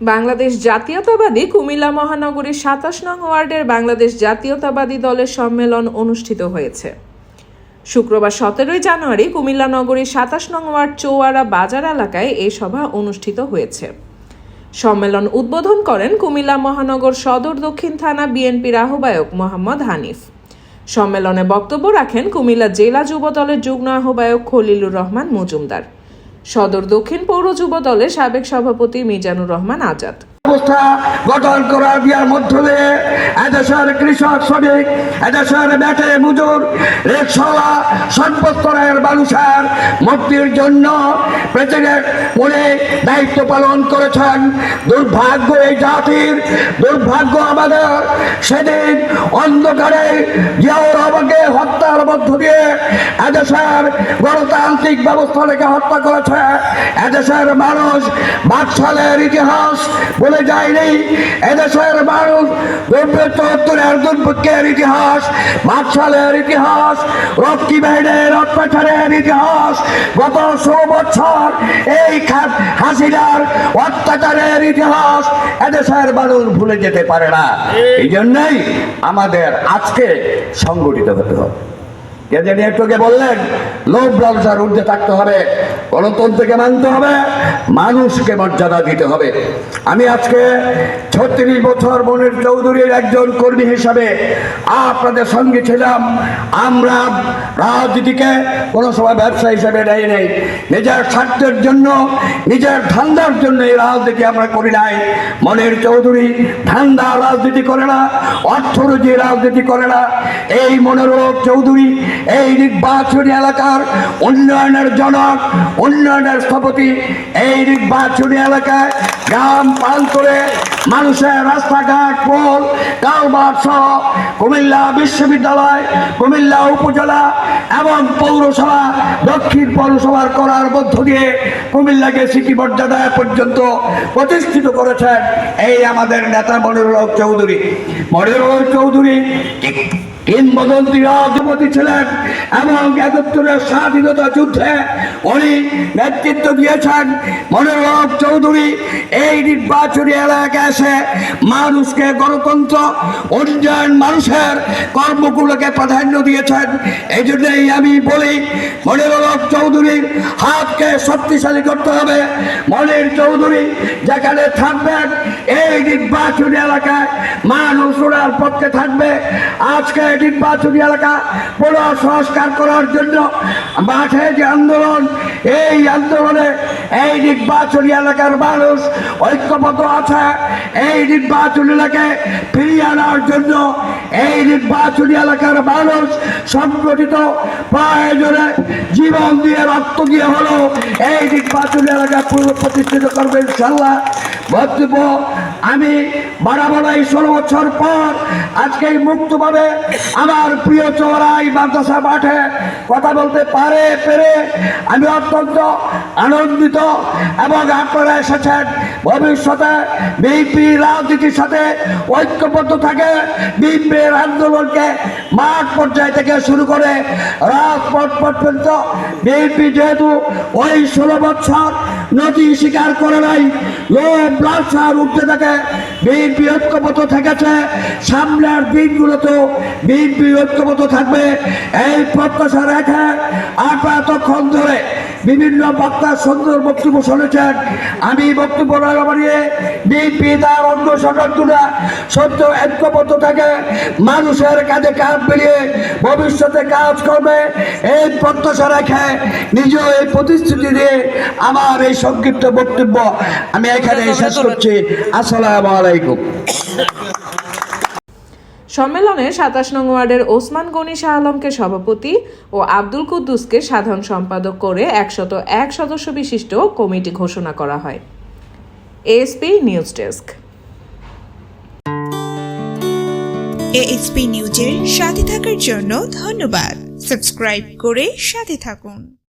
বাংলাদেশ জাতীয়তাবাদী কুমিল্লা মহানগরীর সাতাশ নং ওয়ার্ডের বাংলাদেশ জাতীয়তাবাদী দলের সম্মেলন অনুষ্ঠিত হয়েছে। শুক্রবার সতেরোই জানুয়ারি কুমিল্লা নগরীর সাতাশ নং ওয়ার্ড চৌয়ারা বাজার এলাকায় এই সভা অনুষ্ঠিত হয়েছে। সম্মেলন উদ্বোধন করেন কুমিল্লা মহানগর সদর দক্ষিণ থানা বিএনপির আহ্বায়ক মোহাম্মদ হানিফ। সম্মেলনে বক্তব্য রাখেন কুমিল্লা জেলা যুব দলের যুগ্ম আহ্বায়ক খলিলুর রহমান মজুমদার। সদর দক্ষিণ পৌর যুব দলের সাবেক সভাপতি মিজানুর রহমান আজাদ। ব্যবস্থা গঠন করা দেওয়ার মধ্য দিয়ে এদেশের কৃষক, শ্রমিক, এদেশের ব্যাটে মজুর, রিক্সাওয়ালা সর্বস্তরের মানুষের মুক্তির জন্য প্রেসিডেন্ট উনি দায়িত্ব পালন করেছেন। দুর্ভাগ্য এই জাতির, দুর্ভাগ্য আমাদের। সেদিন অন্ধকারে জিয়াউর রহমানকে হত্যার মধ্য দিয়ে এদেশের গণতান্ত্রিক ব্যবস্থাটাকে হত্যা করেছে। এদেশের মানুষ বাকশালের ইতিহাস বলে যায়নি। এদেশের মানুষ চৌত্তরের দুর্ভিক্ষের ইতিহাস বাকশালের ইতিহাস রক্ষী বাহিনীর অত্যাচারের ইতিহাস। গত ষোলো বছর এই হাসিনার অত্যাচারের ইতিহাস এদেশের মানুষ ভুলে যেতে পারে না। এই জন্যই আমাদের আজকে সংগঠিত হতে হবে। কে জানি একটুকে বললেন, লোভ লালসার ঊর্ধ্বে থাকতে হবে, গণতন্ত্রকে মানতে হবে, মানুষকে মর্যাদা দিতে হবে। আমি আজকে ছত্রিশ বছর মনের চৌধুরীর একজন কর্মী হিসাবে আপনাদের সঙ্গে ছিলাম। আমরা রাজনীতিকে কোনো সময় ব্যবসা হিসাবে নেই নেই। নিজের স্বার্থের জন্য, নিজের ধান্দার জন্য এই রাজনীতি আমরা করি নাই। মনের চৌধুরী ধান্দা রাজনীতি করে না, অর্থনীতি রাজনীতি করে না। এই মনোরোগ চৌধুরী এই নির্বাচনী এলাকার উন্নয়নের জনক, উন্নয়নের স্থপতি এই নির্বাচনী এলাকায় গ্রাম প্রান্তরে মানুষের রাস্তাঘাট, পোল কালবার সহ কুমিল্লা বিশ্ববিদ্যালয়, কুমিল্লা উপজেলা এবং পৌরসভা, দক্ষিণ পৌরসভার করার মধ্য দিয়ে কুমিল্লাকে সিটি মর্যাদা পর্যন্ত প্রতিষ্ঠিত করেছেন এই আমাদের নেতা মনিরুল চৌধুরী। মনিরুল চৌধুরী কিংবদন্তি রাজপতি ছিলেন এবং একাত্তরের স্বাধীনতা যুদ্ধে উনি নেতৃত্ব দিয়েছেন। মনোরম চৌধুরী এই নির্বাচনী এলাকায় এসে মানুষকে গণতন্ত্র উন্নয়ন মানুষের কর্মগুলোকে প্রাধান্য দিয়েছেন। এই জন্যই আমি বলি মনিরুল চৌধুরীর হাতকে শক্তিশালী করতে হবে। মনির চৌধুরী যেখানে থাকবেন, এই নির্বাচনী এলাকায় মানুষ ওনার পক্ষে থাকবে। আজকে নির্বাচনী এলাকা পুনঃ সংস্কার করার জন্য মাঠে যে আন্দোলন, এই আন্দোলনে এই নির্বাচনী এলাকার মানুষ ঐক্যবদ্ধ আছে। এই নির্বাচনী এলাকায় ফিরিয়ে আনার জন্য এই নির্বাচনী এলাকার মানুষ সংগঠিত। প্রয়োজনে জীবন দিয়ে রক্ত দিয়ে হলো এই নির্বাচনী এলাকা পুরো প্রতিষ্ঠিত করবে ইনশাল্লাহ বক্তব্য, আমি বাড়াবাড়াই ষোলো বছর পর আজকে মুক্তভাবে আমার প্রিয় চৌরাই মাদ্রাসা মাঠে কথা বলতে পারে, পেরে আমি অত্যন্ত আনন্দিত এবং আপনারা এসেছেন। ভবিষ্যতে বিএনপি রাজনীতির সাথে ঐক্যবদ্ধ থাকে, বিএনপির আন্দোলনকে মাঠ পর্যায় থেকে শুরু করে রাজপথ পর্যন্ত বিএনপি যেহেতু ওই ষোলো বছর নদী স্বীকার করে নাই। লোভ লালসার উঠতে থাকে। বিএনপি ঐক্যবদ্ধ থেকেছে। সামনের দিনগুলোতেও বিএনপি ঐক্যবদ্ধ থাকবে। এই প্রত্যাশা রেখে বিভিন্ন বক্তার সুন্দর বক্তব্য শুনেছেন। আমি বক্তব্য না বাড়িয়ে বিএনপি তার অঙ্গ সংগঠনরা সত্য ঐক্যবদ্ধ থাকে। মানুষের কাজে কাজ মিলিয়ে ভবিষ্যতে কাজ করবে। এই প্রত্যাশা রেখে নিজেও এই প্রতিশ্রুতি দিয়ে আমার এই সংক্ষিপ্ত বক্তব্য আমি এখানে শেষ করছি। আসসালামু আলাইকুম। সম্মেলনে সাতাশ নং ওয়ার্ডের ওসমান গনি শাহ আলমকে সভাপতি ও আব্দুল কুদ্দুসকে সাধারণ সম্পাদক করে একশত এক সদস্য বিশিষ্ট কমিটি ঘোষণা করা হয়। এএসপি নিউজ ডেস্ক এএসপি নিউজের সাথে থাকার জন্য ধন্যবাদ। সাবস্ক্রাইব করে সাথে থাকুন।